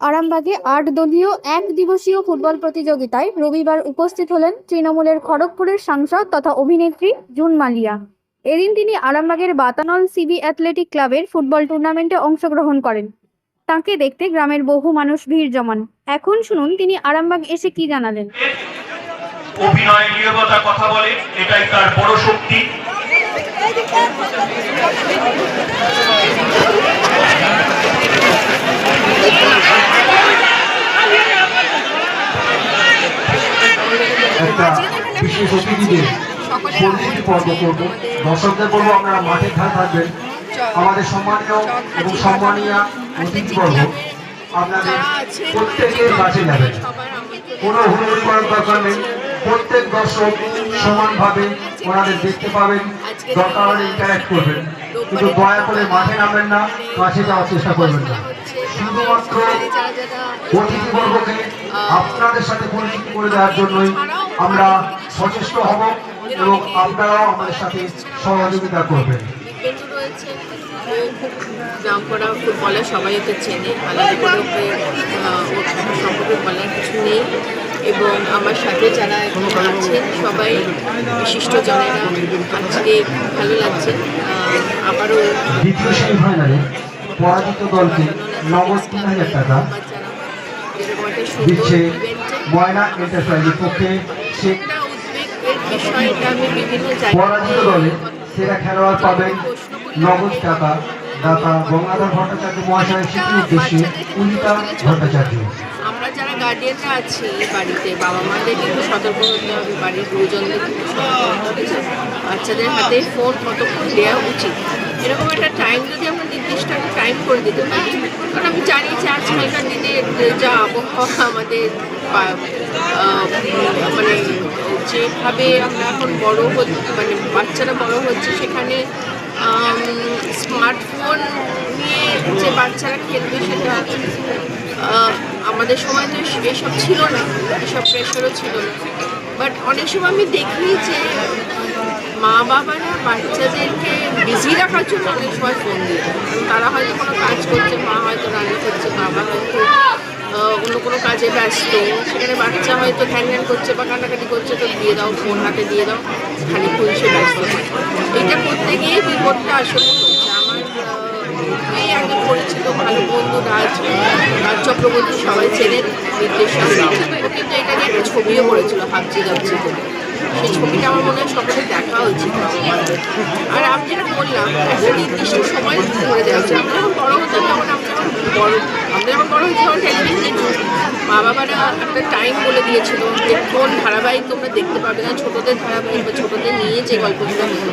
আরামবাগে আট দলীয়, এক দিবসীয় ফুটবল প্রতিযোগিতায় রবিবার উপস্থিত হলেন তৃণমূলের খড়গপুরের সাংসদ তথা অভিনেত্রী জুন মালিয়া। এদিন তিনি আরামবাগের বাতানল সিবি অ্যাথলেটিক ক্লাবের ফুটবল টুর্নামেন্টে অংশগ্রহণ করেন। তাকে দেখতে গ্রামের বহু মানুষ ভিড় জমান। এখন শুনুন তিনি আরামবাগ এসে কি জানালেন। কথা বলে, এটাই তার বড় শক্তি। একটা বিশেষ অতিথিদের পরিচিতি পর্ব করব। দর্শকদের বলব, আপনারা মাঠের ধারে থাকবেন। আমাদের সম্মানীয় এবং সম্মানীয় অতিথিবর্গ আপনাদের প্রত্যেকের কাছে যাবেন। কোনো হুড়ুড়ি করার দরকার নেই। প্রত্যেক দর্শক সমানভাবে ওনাদের দেখতে পাবেন, দরকার হলে ইন্টারাক্ট করবেন। কিন্তু দয়া করে মাঠে নামবেন না মাঠে যাওয়ার চেষ্টা করবেন না। শুধুমাত্র অতিথিবর্গকে আপনাদের সাথে পরিচিত করে দেওয়ার জন্যই আমরা সচেষ্ট হব এবং আপনারাও আমাদের সাথে সহযোগিতা করবেন। নাম করা ফুটবলার সবাই ওকে চেনে আলাদা করে ওকে ওর সম্পর্কে বলার কিছু নেই। এবং আমার সাথে যারা আছেন সবাই বিশিষ্ট জনেরা আজকে ভালো লাগছে। আবারও পরাজিত দলকে নগদ তিন হাজার টাকা দিচ্ছে ময়না এন্টারপ্রাইজের পক্ষে সে পরাজিত দলে সেরা খেলোয়াড় পাবেন নগদ টাকা দাতা গঙ্গাধর ভট্টাচার্য মহাশয়ের উদ্দেশ্যে ভট্টাচার্য। আমরা যারা গার্ডিয়ানরা আছি বাড়িতে, বাবা মাদের কিন্তু সতর্ক হতে হবে, বাড়ির গুরুজনদের বাচ্চাদের হাতে ফোন কতক্ষণ দেওয়া উচিত? এরকম একটা টাইম যদি আমরা একটা টাইম করে দিতে পারি কারণ আমি জানি যে আজকালকার দিনে যা আবহাওয়া আমাদের মানে যেভাবে আমরা এখন বড় হচ্ছে মানে বাচ্চারা বড় হচ্ছে, সেখানে স্মার্টফোন নিয়ে যে বাচ্চারা খেলবে সেটা আমাদের সময় তো এসব ছিল না এসব প্রেশারও ছিল না। বাট অনেক সময় আমি দেখি যে মা বাবারা বাচ্চাদেরকে বিজি রাখার জন্য অনেক সময় ফোন দিয়ে তারা হয়তো কোনো কাজ করছে, মা হয়তো রান্না করছে, বাবা হয়তো অন্য কোনো কাজে ব্যস্ত। সেখানে বাচ্চা হয়তো ধ্যান করছে বা কাটাকাটি করছে, তো দিয়ে দাও ফোন হাতে দিয়ে দাও খানিক্ষণ সে ব্যস্ত এটা করতে গিয়ে বিপদটা আসলে আমার একজন পরিচিত, ভালো বন্ধু, রাজ রাজ চক্রবর্তী, সবাই চেনেন নির্দেশক ও কিন্তু এটা নিয়ে একটা ছবিও করেছিল হাবজি যাচ্ছি করে। সেই ছবিটা আমার মনে হয় সকলে দেখা উচিত আর আমি যেটা বললাম একটা নির্দিষ্ট সময় ধরে দেওয়া উচিত আমরা যখন বড় হতাম, তখন আমরা যখন বড় যখন হয়েছি, তখন মা বাবারা একটা টাইম বলে দিয়েছিল যে, কোন ধারাবাহিক তোমরা দেখতে পাবে না, ছোটদের ধারাবাহিক বা ছোটদের নিয়ে যে গল্পগুলো হতো।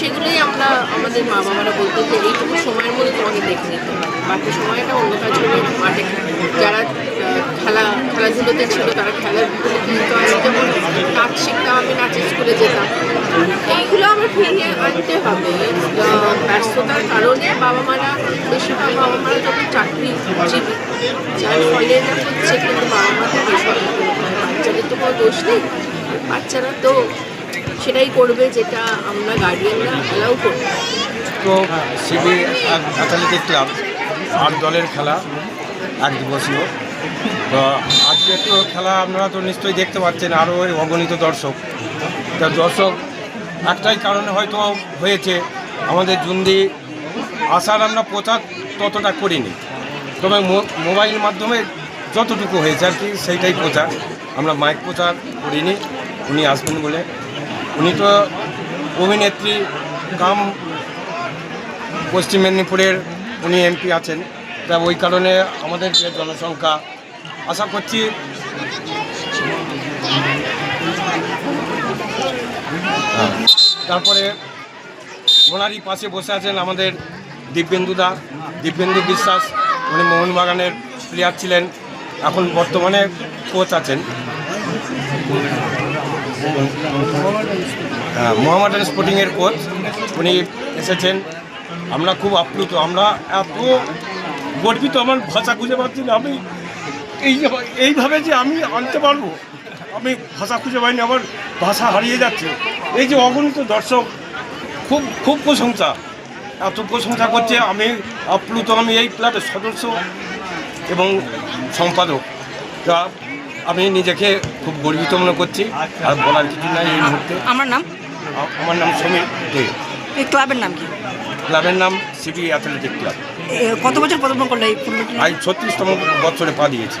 সেগুলোই আমরা, আমাদের মা বাবারা বলতো যে, এইটুকু সময়ের মধ্যে তোমাকে দেখে নিতে বাকি সময়টা অন্য কাজ করে মাঠে যারা খেলা খেলাধুলোতে ছিল তারা খেলাধুলো কিন্তু আমি যেমন নাচ শিখতাম আমি নাচের স্কুলে যেতাম। এইগুলো আমার ফিরিয়ে আনতে হবে। ব্যস্ততার কারণে বাবা মারা বেশিরভাগ বাবা মারা যখন চাকরিজীবী, যার ফলে এটা হচ্ছে কিন্তু বাবা মাকে বাচ্চাদের তো কোনো দোষ নেই। বাচ্চারা তো সেটাই করবে যেটা আমরা গার্ডিয়ানরা অ্যালাউ করব তো অ্যাথলেটিক ক্লাব, আট দলের খেলা, এক দিবসীয়। তো তো খেলা আপনারা তো নিশ্চয়ই দেখতে পাচ্ছেন আরও অগণিত দর্শক। তা দর্শক, একটাই কারণে হয়তো হয়েছে, আমাদের জুন্দি আসার আমরা প্রচার ততটা করিনি। তবে মোবাইল মাধ্যমে যতটুকু হয়েছে আর কি, সেইটাই প্রচার। আমরা মাইক প্রচার করিনি, উনি আসবেন বলে। উনি তো অভিনেত্রী কাম পশ্চিম মেদিনীপুরের উনি এমপি আছেন। তা ওই কারণে আমাদের যে জনসংখ্যা আশা করছি। তারপরে ওনারই পাশে বসে আছেন আমাদের দিব্যেন্দুদা দিব্যেন্দু বিশ্বাস, উনি মোহনবাগানের প্লেয়ার ছিলেন, এখন বর্তমানে কোচ আছেন। মোহামেডান স্পোর্টিংয়ের কোচ উনি এসেছেন। আমরা খুব আপ্লুত, আমরা এত গর্বিত, আমার ভাষা খুঁজে পাচ্ছি না। আমি এই যে- এইভাবে যে আমি আনতে পারব আমি ভাষা খুঁজে পাইনি আমার ভাষা হারিয়ে যাচ্ছে। এই যে অগণিত দর্শক খুব খুব প্রশংসা। এত প্রশংসা করছে আমি আপ্লুত আমি এই ক্লাবের সদস্য এবং সম্পাদক। তা আমি নিজেকে খুব গর্বিত মনে করছি আর বলার কিছু নাই এই মুহূর্তে। আমার নাম? আমার নাম সমীর দে। এই ক্লাবের নাম কি? ক্লাবের নাম সিটি অ্যাথলেটিক ক্লাব কত বছর পদার্পণ করলে এই ফুটবল? আজ ছত্রিশতম বছরে পা দিয়েছি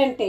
ఏంటి